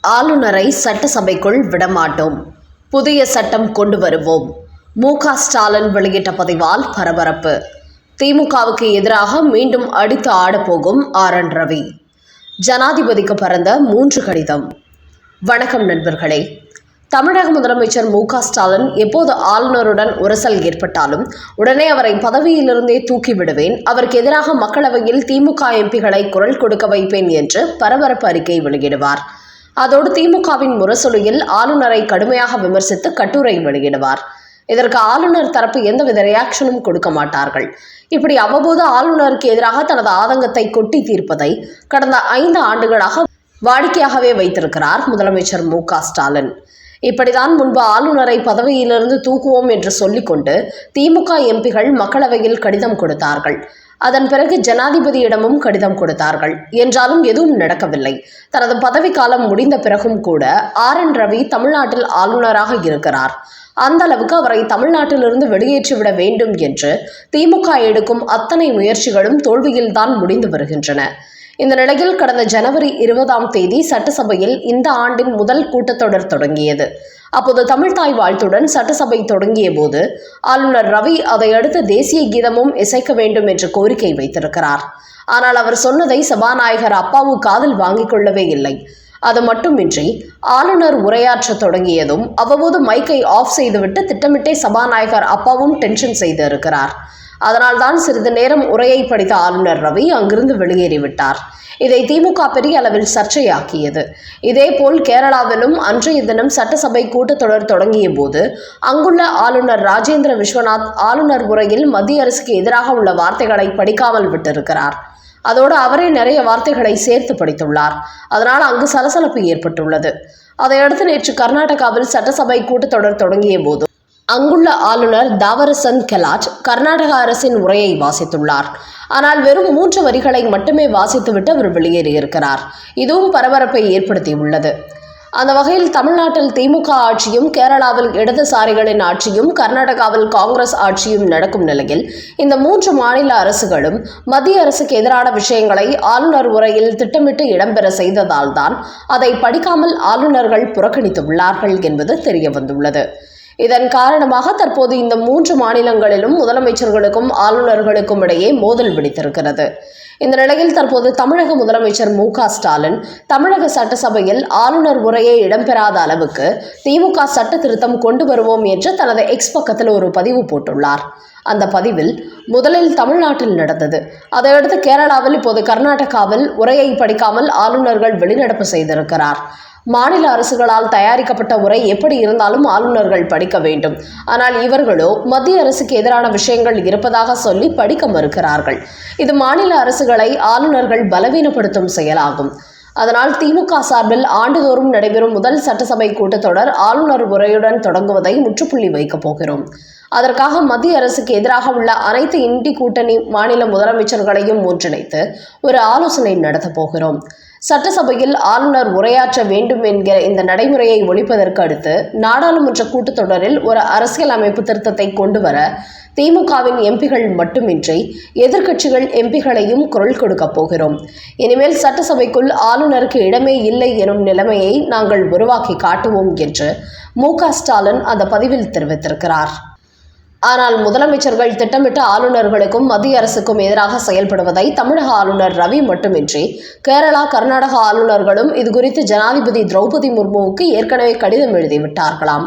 ஆளுநரை சட்டசபைக்குள் விடமாட்டோம். புதிய சட்டம் கொண்டு வருவோம். மு. ஸ்டாலின் வெளியிட்ட பதிவால் பரபரப்பு. திமுகவுக்கு எதிராக மீண்டும் அடித்து ஆடப்போகும் ஆர். என். ரவி. ஜனாதிபதிக்கு பறந்த மூன்று கடிதம். வணக்கம் நண்பர்களே. தமிழக முதலமைச்சர் மு. ஸ்டாலின் எப்போது ஆளுநருடன் உரசல் ஏற்பட்டாலும் உடனே அவரை பதவியிலிருந்தே தூக்கி விடுவேன். அவருக்கு எதிராக மக்களவையில் திமுக எம்பிகளை குரல் கொடுக்க வைப்பேன் என்று பரபரப்பு அறிக்கை வெளியிடுவார். அதோடு திமுகவின் முரசொலியில் ஆளுநரை கடுமையாக விமர்சித்து கட்டுரை வெளியிடுவார். இதற்கு ஆளுநர் தரப்பு எந்தவித ரியாக்ஷனும் கொடுக்க மாட்டார்கள். இப்படி அவ்வப்போது ஆளுநருக்கு எதிராக தனது ஆதங்கத்தை கொட்டி தீர்ப்பதை கடந்த ஐந்து ஆண்டுகளாக வாடிக்கையாகவே வைத்திருக்கிறார் முதலமைச்சர் மு க ஸ்டாலின். இப்படிதான் முன்பு ஆளுநரை பதவியிலிருந்து தூக்குவோம் என்று சொல்லிக்கொண்டு திமுக எம்பிகள் மக்களவையில் கடிதம் கொடுத்தார்கள். அதன் பிறகு ஜனாதிபதியிடமும் கடிதம் கொடுத்தார்கள். என்றாலும் எதுவும் நடக்கவில்லை. தனது பதவிக்காலம் முடிந்த பிறகும் கூட ஆர். என். ரவி தமிழ்நாட்டில் ஆளுநராக இருக்கிறார். அந்த அளவுக்கு அவரை தமிழ்நாட்டிலிருந்து வெளியேற்றிவிட வேண்டும் என்று திமுக எடுக்கும் அத்தனை முயற்சிகளும் தோல்வியில்தான் முடிந்து வருகின்றன. இந்த நிலையில் கடந்த ஜனவரி இருபதாம் தேதி சட்டசபையில் இந்த ஆண்டின் முதல் கூட்டத்தொடர் தொடங்கியது. அப்போது தமிழ்தாய் வாழ்த்துடன் சட்டசபை தொடங்கிய போது ஆளுநர் ரவி அதையடுத்து தேசிய கீதமும் இசைக்க வேண்டும் என்று கோரிக்கை வைத்திருக்கிறார். ஆனால் அவர் சொன்னதை சபாநாயகர் அப்பாவு காதில் வாங்கிக் கொள்ளவே இல்லை. அது மட்டுமின்றி ஆளுநர் உரையாற்ற தொடங்கியதும் அவ்வப்போது மைக்கை ஆஃப் செய்துவிட்டு திட்டமிட்டே சபாநாயகர் அப்பாவும் டென்ஷன் செய்து இருக்கிறார். அதனால்தான் சிறிது நேரம் உரையை படித்த ஆளுநர் ரவி அங்கிருந்து வெளியேறிவிட்டார். இதை திமுக பெரிய அளவில் சர்ச்சையாக்கியது. இதேபோல் கேரளாவிலும் அன்றைய தினம் சட்டசபை கூட்டத்தொடர் தொடங்கிய போது அங்குள்ள ஆளுநர் ராஜேந்திர விஸ்வநாத் ஆளுநர் உரையில் மத்திய அரசுக்கு எதிராக உள்ள வார்த்தைகளை படிக்காமல் விட்டிருக்கிறார். அதோடு அவரே நிறைய வார்த்தைகளை சேர்த்து படித்துள்ளார். அதனால் அங்கு சலசலப்பு ஏற்பட்டுள்ளது. அதையடுத்து நேற்று கர்நாடகாவில் சட்டசபை கூட்டத்தொடர் தொடங்கிய போது அங்குள்ள ஆளுநர் தாவரசந்த் கெலாட் கர்நாடக அரசின் உரையை வாசித்துள்ளார். ஆனால் வெறும் மூன்று வரிகளை மட்டுமே வாசித்துவிட்டு அவர் வெளியேறியிருக்கிறார். இதுவும் பரபரப்பை ஏற்படுத்தியுள்ளது. அந்த வகையில் தமிழ்நாட்டில் திமுக ஆட்சியும் கேரளாவில் இடதுசாரிகளின் ஆட்சியும் கர்நாடகாவில் காங்கிரஸ் ஆட்சியும் நடக்கும் நிலையில் இந்த மூன்று மாநில அரசுகளும் மத்திய அரசுக்கு எதிரான விஷயங்களை ஆளுநர் உரையில் திட்டமிட்டு இடம்பெற செய்ததால்தான் அதை படிக்காமல் ஆளுநர்கள் புறக்கணித்துள்ளார்கள் என்பது தெரியவந்துள்ளது. இதன் காரணமாக தற்போது இந்த மூன்று மாநிலங்களிலும் முதலமைச்சர்களுக்கும் ஆளுநர்களுக்கும் இடையே மோதல் வெடித்திருக்கிறது. இந்த நிலையில் தற்போது தமிழக முதலமைச்சர் மு ஸ்டாலின் தமிழக சட்டசபையில் ஆளுநர் உரையே இடம்பெறாத அளவுக்கு திமுக சட்ட திருத்தம் கொண்டு வருவோம் என்று தனது எக்ஸ் பக்கத்தில் ஒரு பதிவு போட்டுள்ளார். அந்த பதிவில் முதலில் தமிழ்நாட்டில் நடந்தது. அதையடுத்து கேரளாவில் இப்போது கர்நாடகாவில் உரையை படிக்காமல் ஆளுநர்கள் வெளிநடப்பு செய்திருக்கிறார். மாநில அரசுகளால் தயாரிக்கப்பட்ட உரை எப்படி இருந்தாலும் ஆளுநர்கள் படிக்க வேண்டும். ஆனால் இவர்களோ மத்திய அரசுக்கு எதிரான விஷயங்கள் இருப்பதாக சொல்லி படிக்க மறுக்கிறார்கள். இது மாநில அரசுகளை ஆளுநர்கள் பலவீனப்படுத்தும் செயலாகும். அதனால் திமுக சார்பில் ஆண்டுதோறும் நடைபெறும் முதல் சட்டசபை கூட்டத்தொடர் ஆளுநர் உரையுடன் தொடங்குவதை முற்றுப்புள்ளி வைக்கப் போகிறோம். அதற்காக மத்திய அரசுக்கு எதிராக உள்ள அனைத்து இண்டி கூட்டணி மாநில முதலமைச்சர்களையும் ஒன்றிணைத்து ஒரு ஆலோசனை நடத்தப் போகிறோம். சட்டசபையில் ஆளுநர் உரையாற்ற வேண்டும் என்கிற இந்த நடைமுறையை ஒழிப்பதற்கு அடுத்து நாடாளுமன்ற கூட்டத்தொடரில் ஒரு அரசியல் அமைப்பு திருத்தத்தை கொண்டு வர திமுகவின் எம்பிகள் மட்டுமின்றி எதிர்க்கட்சிகள் எம்பிகளையும் குரல் கொடுக்கப் போகிறோம். இனிமேல் சட்டசபைக்குள் ஆளுநருக்கு இடமே இல்லை எனும் நிலைமையை நாங்கள் உருவாக்கி காட்டுவோம் என்று மு ஸ்டாலின் அந்த பதிவில் தெரிவித்திருக்கிறார். ஆனால் முதலமைச்சர்கள் திட்டமிட்ட ஆளுநர்களுக்கும் மத்திய அரசுக்கும் எதிராக செயல்படுவதை தமிழக ஆளுநர் ரவி மட்டுமின்றி கேரளா கர்நாடக ஆளுநர்களும் இதுகுறித்து ஜனாதிபதி திரௌபதி முர்முவுக்கு ஏற்கனவே கடிதம் எழுதிவிட்டார்களாம்.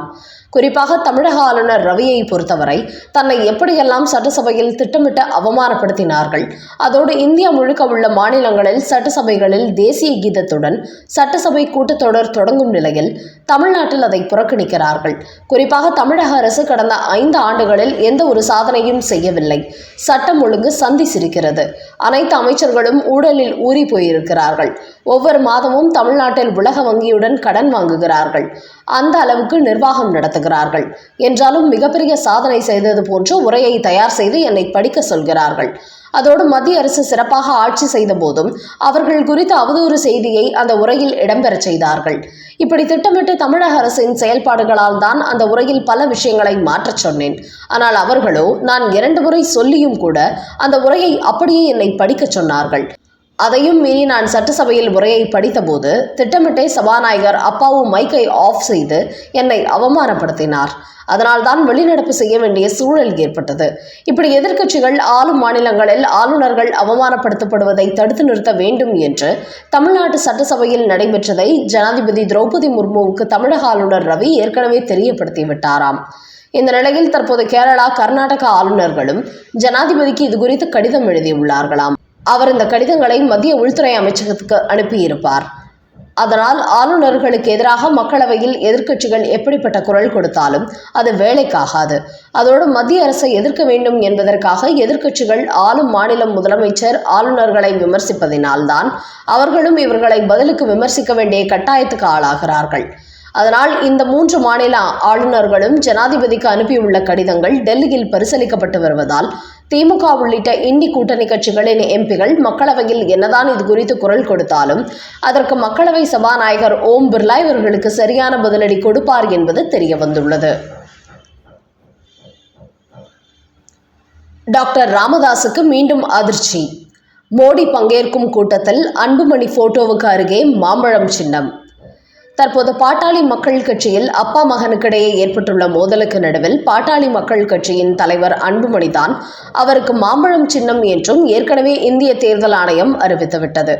குறிப்பாக தமிழக ஆளுநர் ரவியை பொறுத்தவரை தன்னை எப்படியெல்லாம் சட்டசபையில் திட்டமிட்டு அவமானப்படுத்தினார்கள் அதோடு இந்தியா முழுக்க உள்ள மாநிலங்களில் சட்டசபைகளில் தேசிய கீதத்துடன் சட்டசபை கூட்டத்தொடர் தொடங்கும் நிலையில் தமிழ்நாட்டில் அதை புறக்கணிக்கிறார்கள். குறிப்பாக தமிழக அரசு கடந்த ஐந்து ஆண்டுகளில் எந்த ஒரு சாதனையும் செய்யவில்லை. சட்டம் ஒழுங்கு சந்தி சிரிக்கிறது. அனைத்து அமைச்சர்களும் ஊழலில் ஊறி போயிருக்கிறார்கள். ஒவ்வொரு மாதமும் தமிழ்நாட்டில் உலக வங்கியுடன் கடன் வாங்குகிறார்கள். அந்த அளவுக்கு நிர்வாகம் நடத்துகிறார்கள். என்றாலும் மிகப்பெரிய சாதனை செய்தது போன்று உரையை தயார் செய்து என்னை படிக்க சொல்கிறார்கள். அதோடு மத்திய அரசு சிறப்பாக ஆட்சி செய்த போதும் அவர்கள் குறித்த அவதூறு செய்தியை அந்த உரையில் இடம்பெறச் செய்தார்கள். இப்படி திட்டமிட்டு தமிழக அரசின் செயல்பாடுகளால் தான் அந்த உரையில் பல விஷயங்களை மாற்றச் சொன்னேன். ஆனால் அவர்களோ நான் இரண்டு முறை சொல்லியும் கூட அந்த உரையை அப்படியே என்னை படிக்கச் சொன்னார்கள். அதையும் மீறி நான் சட்டசபையில் உரையை படித்தபோது திட்டமிட்டே சபாநாயகர் அப்பாவு மைக்கை ஆஃப் செய்து என்னை அவமானப்படுத்தினார். அதனால்தான் வெளிநடப்பு செய்ய வேண்டிய சூழல் ஏற்பட்டது. இப்படி எதிர்க்கட்சிகள் ஆளும் மாநிலங்களில் ஆளுநர்கள் அவமானப்படுத்தப்படுவதை தடுத்து நிறுத்த வேண்டும் என்று தமிழ்நாட்டு சட்டசபையில் நடைபெற்றதை ஜனாதிபதி திரௌபதி முர்முவுக்கு தமிழக ஆளுநர் ரவி ஏற்கனவே தெரியப்படுத்திவிட்டாராம். இந்த நிலையில் தற்போது கேரளா கர்நாடக ஆளுநர்களும் ஜனாதிபதிக்கு இது குறித்து கடிதம் எழுதியுள்ளார்களாம். அவர் இந்த கடிதங்களை மத்திய உள்துறை அமைச்சகத்துக்கு அனுப்பியிருப்பார். அதனால் ஆளுநர்களுக்கு எதிராக மக்களவையில் எதிர்க்கட்சிகள் எப்படிப்பட்ட குரல் கொடுத்தாலும் அது வேலைக்காகாது. அதோடு மத்திய அரசை எதிர்க்க வேண்டும் என்பதற்காக எதிர்க்கட்சிகள் ஆளும் மாநிலம் முதலமைச்சர் ஆளுநர்களை விமர்சிப்பதினால்தான் அவர்களும் இவர்களை பதிலுக்கு விமர்சிக்க வேண்டிய கட்டாயத்துக்கு ஆளாகிறார்கள். அதனால் இந்த மூன்று மாநில ஆளுநர்களும் ஜனாதிபதிக்கு அனுப்பியுள்ள கடிதங்கள் டெல்லியில் பரிசீலிக்கப்பட்டு வருவதால் திமுக உள்ளிட்ட இந்தி கூட்டணி கட்சிகளின் எம்பிகள் மக்களவையில் என்னதான் இது குறித்து குரல் கொடுத்தாலும் அதற்கு மக்களவை சபாநாயகர் ஓம் பிர்லா இவர்களுக்கு சரியான பதிலடி கொடுப்பார் என்பது தெரிய வந்துள்ளது டாக்டர் ராமதாசுக்கு மீண்டும் அதிர்ச்சி. மோடி பங்கேற்கும் கூட்டத்தில் அன்புமணி போட்டோவுக்கு அருகே மாம்பழம் சின்னம். தற்போது பாட்டாளி மக்கள் கட்சியில் அப்பா மகனுக்கிடையே ஏற்பட்டுள்ள மோதலுக்கு நடுவில் பாட்டாளி மக்கள் கட்சியின் தலைவர் அன்புமணிதான் அவருக்கு மாம்பழம் சின்னம் என்றும் ஏற்கனவே இந்திய தேர்தல் ஆணையம் அறிவித்துவிட்டது.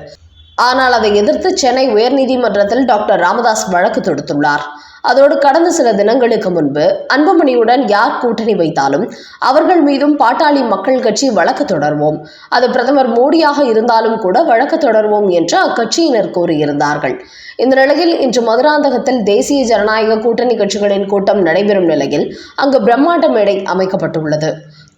ஆனால் அதை எதிர்த்து சென்னை உயர்நீதிமன்றத்தில் டாக்டர் ராமதாஸ் வழக்கு தொடுத்துள்ளார். அதோடு கடந்த சில தினங்களுக்கு முன்பு அன்புமணியுடன் யார் கூட்டணி வைத்தாலும் அவர்கள் மீதும் பாட்டாளி மக்கள் கட்சி வழக்கு தொடர்வோம். அது பிரதமர் மோடியாக இருந்தாலும் கூட வழக்கு தொடர்வோம் என்று அக்கட்சியினர் கூறியிருந்தார்கள். இந்த நிலையில் இன்று மதுராந்தகத்தில் தேசிய ஜனநாயக கூட்டணி கட்சிகளின் கூட்டம் நடைபெறும் நிலையில் அங்கு பிரம்மாண்ட மேடை அமைக்கப்பட்டுள்ளது.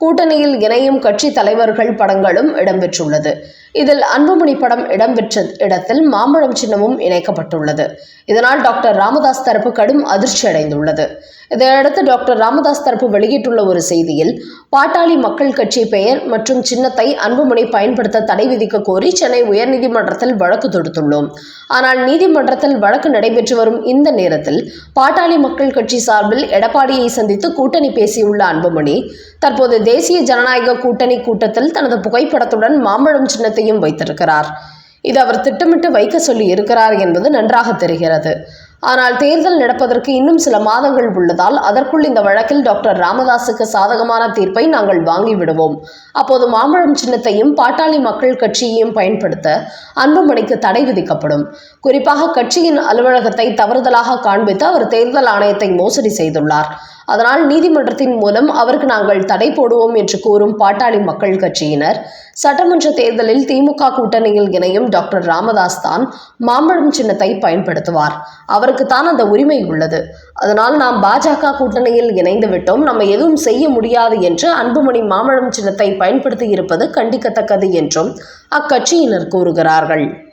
கூட்டணியில் இணையும் கட்சி தலைவர்கள் படங்களும் இடம்பெற்றுள்ளது. இதில் அன்புமணி படம் இடம்பெற்ற இடத்தில் மாம்பழம் சின்னமும் இணைக்கப்பட்டுள்ளது. இதனால் டாக்டர் ராமதாஸ் தரப்பு கடும் அதிர்ச்சி அடைந்துள்ளது இதையடுத்து டாக்டர் ராமதாஸ் தரப்பு வெளியிட்டுள்ள ஒரு செய்தியில் பாட்டாளி மக்கள் கட்சி பெயர் மற்றும் சின்னத்தை அன்புமணி பயன்படுத்த தடை விதிக்க கோரி சென்னை உயர்நீதிமன்றத்தில் வழக்கு தொடுத்துள்ளோம். ஆனால் நீதிமன்றத்தில் வழக்கு நடைபெற்று வரும் இந்த நேரத்தில் பாட்டாளி மக்கள் கட்சி சார்பில் எடப்பாடியை சந்தித்து கூட்டணி பேசியுள்ள அன்புமணி தற்போது தேசிய ஜனநாயக கூட்டணி கூட்டத்தில் தனது புகைப்படத்துடன் மாம்பழம் சின்னத்தையும் வைத்திருக்கிறார். இது அவர் திட்டமிட்டு வைக்க சொல்லி இருக்கிறார் என்பது நன்றாக தெரிகிறது. ஆனால் தேர்தல் நடப்பதற்கு இன்னும் சில மாதங்கள் உள்ளதால் அதற்குள் இந்த வழக்கில் டாக்டர் ராமதாஸுக்கு சாதகமான தீர்ப்பை நாங்கள் வாங்கி விடுவோம். அப்போது மாம்பழம் சின்னத்தையும் பாட்டாளி மக்கள் கட்சியையும் பயன்படுத்த அன்புமணிக்கு தடை விதிக்கப்படும். குறிப்பாக கட்சியின் அலுவலகத்தை தவறுதலாக காண்பித்து அவர் தேர்தல் ஆணையத்தை மோசடி செய்துள்ளார். அதனால் நீதிமன்றத்தின் மூலம் அவருக்கு நாங்கள் தடை போடுவோம் என்று கூறும் பாட்டாளி மக்கள் கட்சியினர் சட்டமன்ற தேர்தலில் திமுக கூட்டணியில் இணையும் டாக்டர் ராமதாஸ் தான் மாம்பழம் சின்னத்தை பயன்படுத்துவார். அவருக்கு தான் அந்த உரிமை உள்ளது. அதனால் நாம் பாஜக கூட்டணியில் இணைந்து விட்டோம். நம்ம எதுவும் செய்ய முடியாது என்று அன்புமணி மாமழம் சின்னத்தை பயன்படுத்தி இருப்பது கண்டிக்கத்தக்கது என்றும் அக்கட்சியினர் கூறுகிறார்கள்.